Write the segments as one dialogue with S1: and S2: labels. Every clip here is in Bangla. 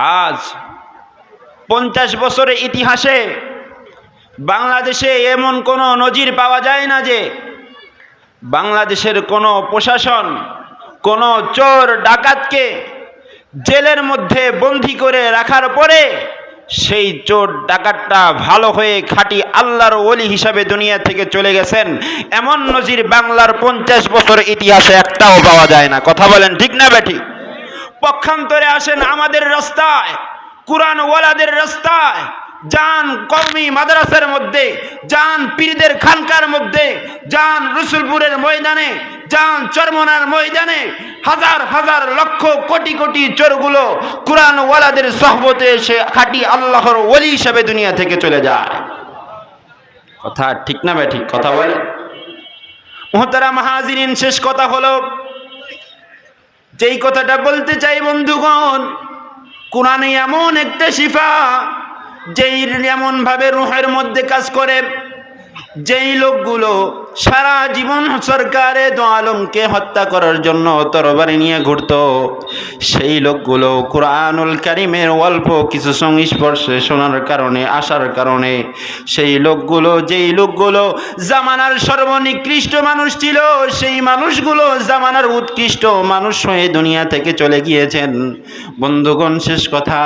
S1: আজ পঞ্চাশ বছরের ইতিহাসে বাংলাদেশে এমন কোনো নজির পাওয়া যায় না যে বাংলাদেশের কোনো প্রশাসন, কোনো চোর ডাকাতকে জেলের মধ্যে বন্দি করে রাখার পরে সেই চোর ডাকাতটা ভালো হয়ে খাঁটি আল্লাহর ওলি হিসাবে দুনিয়া থেকে চলে গেছেন। এমন নজির বাংলার পঞ্চাশ বছর ইতিহাসে একটাও পাওয়া যায় না। কথা বলেন ঠিক না বেঠি পক্ষান্তরে আসেন আমাদের রাস্তায় কোরআন ওয়ালাদের রাস্তায়, যান কওমি মাদ্রাসার মধ্যে, যান পীরদের খানকার মধ্যে, যান রসুলপুরের ময়দানে, যান চরমনার ময়দানে হাজার হাজার লক্ষ কোটি কোটি চোরগুলো কোরআন ওয়ালাদের সহবতে এসে খাটি আল্লাহর ওলি হিসাবে দুনিয়া থেকে চলে যায়। কথা ঠিক না ভাই, ঠিক কথা বলে? মোহতারা মাহাজিরিন শেষ কথা হলো যেই কথাটা বলতে চাই বন্ধুগণ, কোরআনে এমন একটা শিফা, যেই এমন ভাবে রুহের মধ্যে কাজ করে যেই লোকগুলো সারা জীবন সরকারে দো আলমকে হত্যা করার জন্য তরবারি নিয়ে ঘুরত, সেই লোকগুলো কোরআনুল কারিমের অল্প কিছু সংস্পর্শে শোনার কারণে, আসার কারণে, সেই লোকগুলো, যেই লোকগুলো জামানার সর্বনিকৃষ্ট মানুষ ছিল, সেই মানুষগুলো জামানার উৎকৃষ্ট মানুষ হয়ে দুনিয়া থেকে চলে গিয়েছেন। বন্ধুগণ, শেষ কথা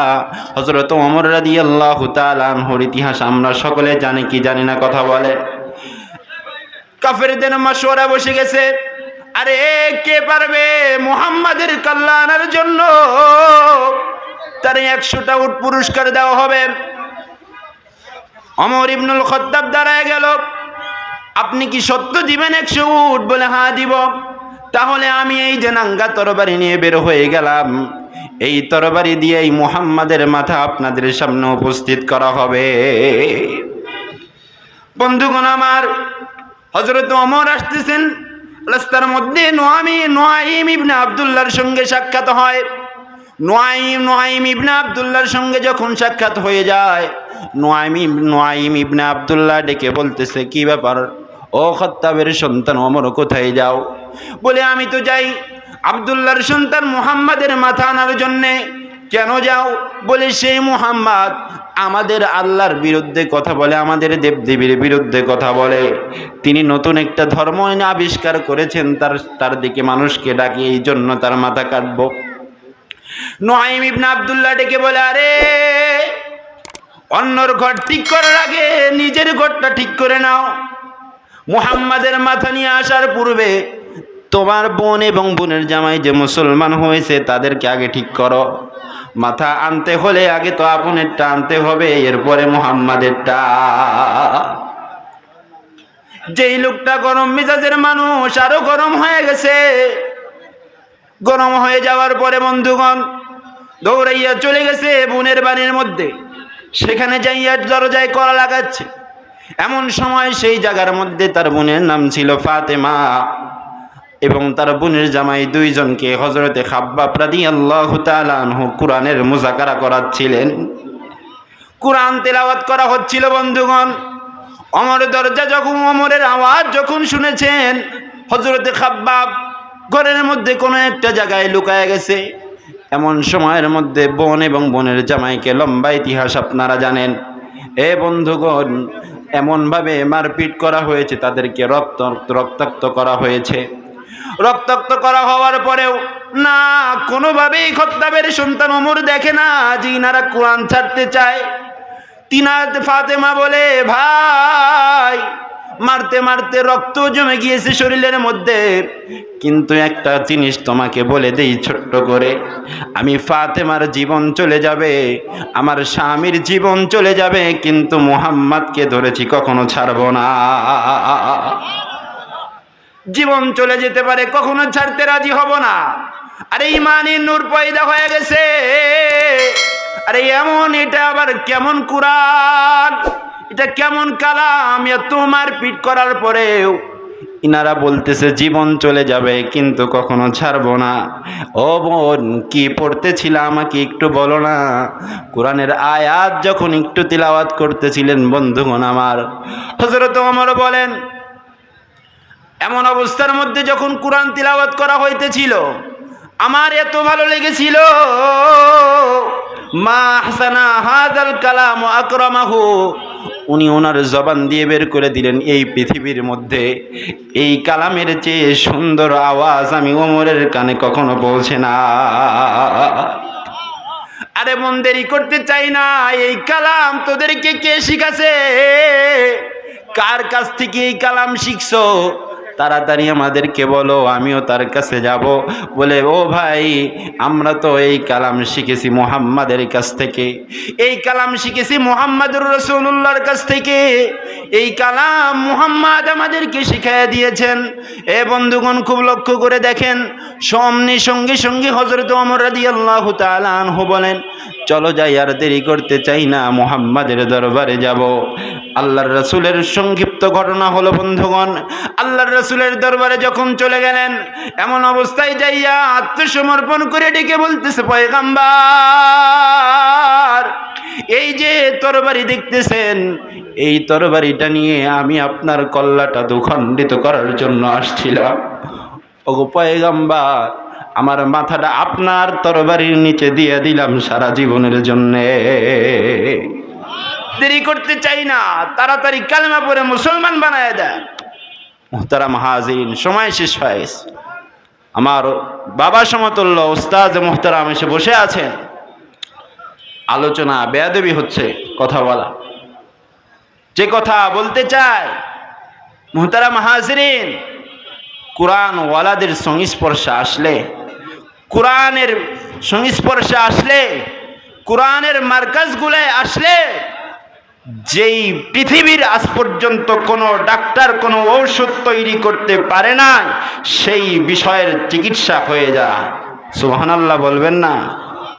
S1: হজরত অমর রাদি আল্লাহ তালানহর ইতিহাস আমরা সকলে জানি কি জানি না কথা বলে। কাফেরদের মাসোয়ারা বসে গেছে। আরে কে পারবে মুহাম্মাদের কল্যাণের জন্য? তার একশোটা উট পুরস্কার দেওয়া হবে। অমর ইবনুল খত্তাব দাঁড়ায় গেল। আপনি কি সত্য দিবেন একশো উট? বলে হ্যাঁ দিব। তাহলে আমি এই যে নাঙ্গা তরবারি নিয়ে বের হয়ে গেলাম। এই তরবারি দিয়ে এই মুহাম্মাদের মাথা আপনাদের সামনে উপস্থিত করা হবে। বন্ধুগণ আমার হজরত অমর আসতেছেন, রাস্তার মধ্যে নোয়ামি, নোয়াইম ইবনে আবদুল্লাহর সঙ্গে সাক্ষাৎ হয়। নোয়াইম নোয়াইম ইবনে আবদুল্লার সঙ্গে যখন সাক্ষাৎ হয়ে যায়, নোয়াইম নোয়াইম ইবনে আবদুল্লাহ ডেকে বলতেছে, কি ব্যাপার? ও খত্তাবের সন্তান অমর কোথায় যাও? বলে, আমি তো যাই আবদুল্লাহর সন্তান মুহাম্মাদের মাথা আনার জন্যে। কেন যাও? বলে সেই মুহাম্মদ আমাদের আল্লাহর বিরুদ্ধে কথা বলে, আমাদের দেবদেবীর বিরুদ্ধে কথা বলে। তিনি নতুন একটা ধর্ম এনে আবিষ্কার করেছেন, তার তার দিকে মানুষকে ডাকি, এই জন্য তার মাথা কাটব। নোয়াইম ইবনা আবদুল্লাহ ডেকে বলে, আরে, অন্যর ঘর ঠিক করার আগে নিজের ঘরটা ঠিক করে নাও। মুহাম্মাদের মাথা নিয়ে আসার পূর্বে তোমার বোন এবং বোনের জামাই যে মুসলমান হয়েছে, তাদেরকে আগে ঠিক করো। মাথা আনতে হলে আগে তো আপনেরটা আনতে হবে, এরপরে মুহাম্মাদেরটা। যেই লোকটা গরম মেজাজের মানুষ, আরও গরম হয়ে গেছে। গরম হয়ে যাওয়ার পরে বন্ধুগণ, দৌড়াইয়া চলে গেছে বোনের বাড়ির মধ্যে। সেখানে যাইয়া দরজায় করা লাগাচ্ছে। এমন সময় সেই জায়গার মধ্যে তার বোনের নাম ছিল ফাতেমা। এবং তার বোনের জামাই দুইজনকে হজরতে খাব্বা প্রাদি আল্লাহ তালানহু কোরআনের মুজাকারা করাচ্ছিলেন। কোরআন তেলাওয়াত করা হচ্ছিল, বন্ধুগণ। অমর দরজা যখন, অমরের আওয়াজ যখন শুনেছেন হজরতে খাব্বাব ঘরের মধ্যে কোনো একটা জায়গায় লুকায় গেছে। এমন সময়ের মধ্যে বোন এবং বোনের জামাইকে লম্বা ইতিহাস আপনারা জানেন। এ বন্ধুগণ, এমনভাবে মারপিট করা হয়েছে, তাদেরকে রক্ত রক্তাক্ত করা হয়েছে। রক্তাক্ত করা হওয়ার পরেও, না, কোনোভাবেই খত্তাবের সন্তান অমর দেখে না যে ইনারা কোরআন ছাড়তে চায়। তিনাত ফাতেমা বলে, ভাই, মারতে মারতে রক্ত জমে গিয়েছে শরীরের মধ্যে। কিন্তু একটা জিনিস তোমাকে বলে দেই ছোট্ট করে, আমি ফাতেমার জীবন চলে যাবে, আমার স্বামীর জীবন চলে যাবে, কিন্তু মুহাম্মাদকে ধরেছি কখনো ছাড়ব না। জীবন চলে যেতে পারে, কখনো ছাড়তে রাজি হব না। আরে ইমানের নূর পয়দা হয়ে গেছে। আরে এমন, এটা আবার কেমন কুরআন? এটা কেমন কালাম? তোমার মারপিট করার পরেও ইনারা বলতেছে, জীবন চলে যাবে, কিন্তু কখনো ছাড়বো না। ও বোন, কি পড়তেছিল আমাকে একটু বলো না। কোরআনের আয়াত যখন একটু তিলাওয়াত করতেছিলেন, বন্ধুগণ আমার। হজরত আমার বলেন এমন অবস্থার মধ্যে যখন কোরআন তিলাওয়াত করা হইতেছিল, আমার এত ভালো লেগেছিল। মা হাসানা হাজাল কালাম আকরমাহু, উনি ওনার জবান দিয়ে বের করে দিলেন এই পৃথিবীর মধ্যে। এই কালামের চেয়ে সুন্দর আওয়াজ আমি ওমরের কানে কখনো পৌঁছে না। আরে মন দেরি করতে চাই না, এই কালাম তোদেরকে কে শিখাছে? কার কাছ থেকে এই কালাম শিখছো? তাড়াতাড়ি আমাদেরকে বলো, আমিও তার কাছে যাব। বলে, ও ভাই, আমরা তো এই কালাম শিখেছি মোহাম্মদের কাছ থেকে। এই কালাম শিখেছি মোহাম্মদুর রসুল্লাহর কাছ থেকে। এই কালাম মুহাম্মদ আমাদেরকে শিখিয়ে দিয়েছেন। এ বন্ধুগণ, খুব লক্ষ্য করে দেখেন, সমনি সঙ্গে সঙ্গে হজরত অমর রাদি আল্লাহ তালানহু বলেন, চলো যাই, আর দেরি করতে চাই না, মোহাম্মদের দরবারে যাব। আল্লাহর রসুলের সংক্ষিপ্ত ঘটনা হলো, বন্ধুগণ, আল্লাহর রসুলের দরবারে যখন চলে গেলেন, এমন অবস্থায় যাইয়া আত্মসমর্পণ করে ডেকে বলতেছে, পয়গাম্বার, এই যে তরবারি দেখতেছেন, এই তরবারিটা নিয়ে আমি আপনার কল্লাটা দুখণ্ডিত করার জন্য আসছিলাম। ওগো পয়গাম্বার, আমার মাথাটা আপনার তরবারির নিচে দিয়ে দিলাম সারা জীবনের জন্যে। দেরি করতে চাই না, তাড়াতাড়ি কালেমা পরে মুসলমান বানায় দেয় মোহতারা মাহাজিন সময় শেষ হয়েছে আমার বাবা সমতুল্য ওস্তাদ মোহতারাম এসে বসে আছেন। আলোচনা বেয়াদবি হচ্ছে, কথা বলা। যে কথা বলতে চায় মোহতারা মাহাজরিন কোরআন ওয়ালাদের সংস্পর্শে আসলে, কোরআনের সংস্পর্শে আসলে, কোরআনের মার্কাজগুলায় আসলে যেই পৃথিবীর আজ পর্যন্ত কোনো ডাক্তার কোনো ঔষধ তৈরি করতে পারে না সেই বিষয়ের চিকিৎসা হয়ে যায়। সুহানাল্লাহ বলবেন না।